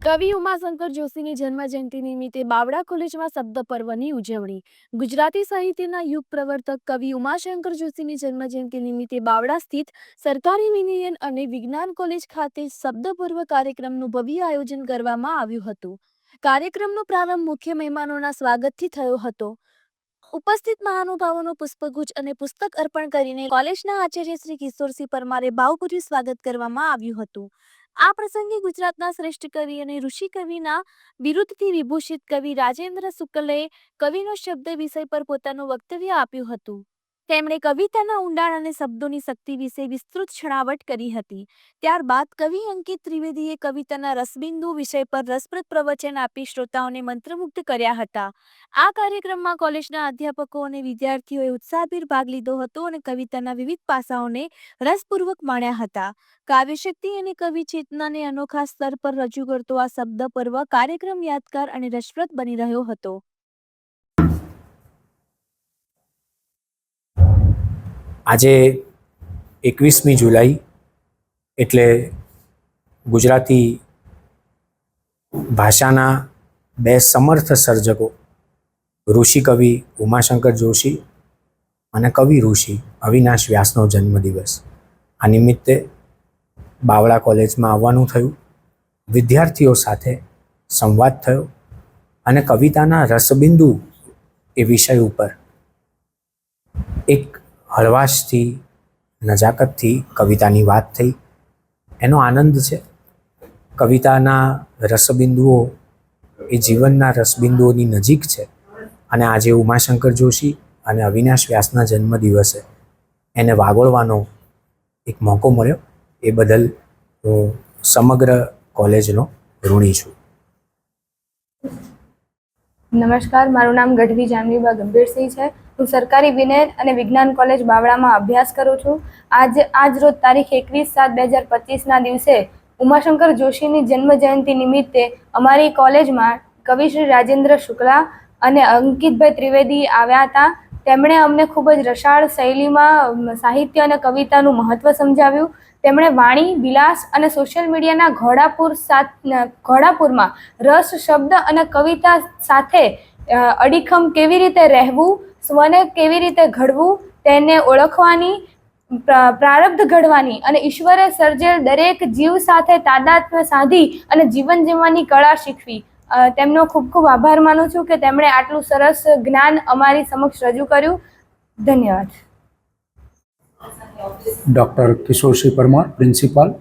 કવિ ઉમાશંકર જોશીની જન્મજયંતિ નિમિત્તે બાવડા કોલેજમાં શબ્દ પર્વની ઉજવણી. ગુજરાતી સાહિત્યના યુગ પ્રવર્તક કવિ ઉમાશંકર જોશીની જન્મજયંતિ નિમિત્તે બાવડા સ્થિત સરકારી વિનિયન અને વિજ્ઞાન કોલેજ ખાતે શબ્દ પર્વ કાર્યક્રમનું ભવ્ય આયોજન કરવામાં આવ્યું હતું. કાર્યક્રમનો પ્રારંભ મુખ્ય મહેમાનોના સ્વાગતથી થયો હતો. ઉપસ્થિત મહાનુભાવોનું પુષ્પગુચ્છ અને પુસ્તક અર્પણ કરીને કોલેજના આચાર્ય શ્રી કિશોરસિંહ પરમારે ભાવપૂર્વક સ્વાગત કરવામાં આવ્યું હતું. આ પ્રસંગે ગુજરાતના શ્રેષ્ઠ કવિ અને ઋષિ કવિના બિરુદથી વિભૂષિત કવિ રાજેન્દ્ર શુક્લે કવિનો શબ્દ વિષય પર પોતાનું વક્તવ્ય આપ્યું હતું. તેમણે કવિતાના ઊંડાણ અને શબ્દોની શક્તિ વિશે વિસ્તૃત છણાવટ કરી હતી. ત્યારબાદ કવિ અંકિત ત્રિવેદીએ કવિતાના રસબિંદુ વિષય પર રસપ્રદ પ્રવચન આપી શ્રોતાઓને મંત્રમુગ્ધ કર્યા હતા. આ કાર્યક્રમમાં કોલેજના અધ્યાપકો અને વિદ્યાર્થીઓએ ઉત્સાહભેર ભાગ લીધો હતો અને કવિતાના વિવિધ પાસાઓને રસપૂર્વક માણ્યા હતા. કાવ્યશક્તિ અને કવિ ચેતનાને અનોખા સ્તર પર રજૂ કરતો આ શબ્દ પર્વ કાર્યક્રમ યાદગાર અને રસપ્રદ બની રહ્યો હતો. આજે એકવીસમી જુલાઈ એટલે ગુજરાતી ભાષાના બે સમર્થ સર્જકો, ઋષિ કવિ ઉમાશંકર જોશી અને કવિ ઋષિ અવિનાશ વ્યાસનો જન્મદિવસ. આ નિમિત્તે બાવળા કોલેજમાં આવવાનું થયું. વિદ્યાર્થીઓ સાથે સંવાદ થયો અને કવિતાના રસબિંદુ એ વિષય ઉપર એક હળવાશથી નજાકતથી કવિતાની વાત થઈ. એનો આનંદ છે. કવિતાના રસબિંદુઓ એ જીવનના રસબિંદુઓની નજીક છે અને આજે ઉમાશંકર જોશી અને અવિનાશ વ્યાસના જન્મદિવસે એને વાગોળવાનો એક મોકો મળ્યો. એ બદલ હું સમગ્ર કોલેજનો ઋણી છું. નમસ્કાર, મારું નામ ગઢવી જાનવીબા ગંભીરસિંહ છે. હું સરકારી વિનય અને વિજ્ઞાન કોલેજ બાવળામાં અભ્યાસ કરું છું. આજ આજ રોજ તારીખ એકવીસ સાત બે હજાર પચીસના દિવસે ઉમાશંકર જોશીની જન્મ જયંતિ નિમિત્તે અમારી કોલેજમાં કવિ શ્રી રાજેન્દ્ર શુક્લા અને અંકિતભાઈ ત્રિવેદી આવ્યા હતા. તેમણે અમને ખૂબ જ રસાળ શૈલીમાં સાહિત્ય અને કવિતાનું મહત્ત્વ સમજાવ્યું. તેમણે વાણી, વિલાસ અને સોશિયલ મીડિયાના ઘોડાપુર સાથ ઘોડાપુરમાં રસ, શબ્દ અને કવિતા સાથે અડીખમ કેવી રીતે રહેવું, સ્વને કેવી રીતે ઘડવું, તેને ઓળખવાની, પ્રા- પ્રારબ્ધ ઘડવાની અને ઈશ્વરે સર્જેલ દરેક જીવ સાથે તાદાત્મ્ય સાધી અને જીવન જીવવાની કળા શીખવી. તેમનો ખૂબ ખૂબ આભાર માનું છું કે તેમણે આટલું સરસ જ્ઞાન અમારી સમક્ષ રજૂ કર્યું. ધન્યવાદ. Doctor Kishorsinh Parmar, principal,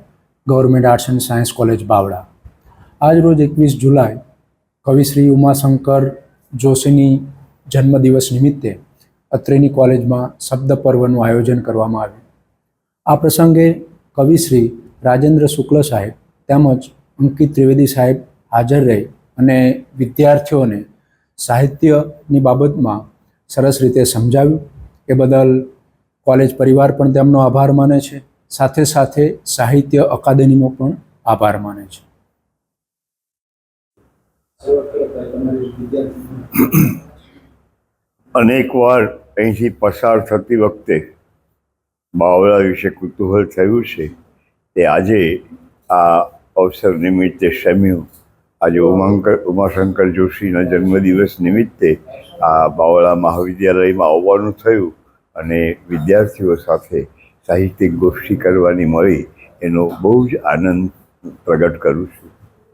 government arts and science college Bavda આજ રોજ એકવીસ જુલાઈ કવિશ્રી ઉમાશંકર જોશીની જન્મદિવસ નિમિત્તે અત્રેની કોલેજમાં શબ્દ પર્વનું આયોજન કરવામાં આવ્યું. આ પ્રસંગે કવિશ્રી રાજેન્દ્ર શુક્લ સાહેબ તેમજ અંકિત ત્રિવેદી સાહેબ હાજર રહી અને વિદ્યાર્થીઓને સાહિત્યની બાબતમાં સરસ રીતે સમજાવ્યું. એ બદલ કોલેજ પરિવાર પણ તેમનો આભાર માને છે. સાથે સાથે સાહિત્ય અકાદમીનો પણ આભાર માને છે. અનેકવાર અહીંથી પસાર થતી વખતે બાવળા વિશે કુતૂહલ થયું છે તે આજે આ અવસર નિમિત્તે શમ્યું આજે ઉમાંકર ઉમાશંકર જોશીના જન્મદિવસ નિમિત્તે આ બાવળા મહાવિદ્યાલયમાં આવવાનું થયું અને વિદ્યાર્થીઓ સાથે સાહિત્યિક ગોષ્ઠી કરવાની મળી. એનો બહુ જ આનંદ પ્રગટ કરું છું.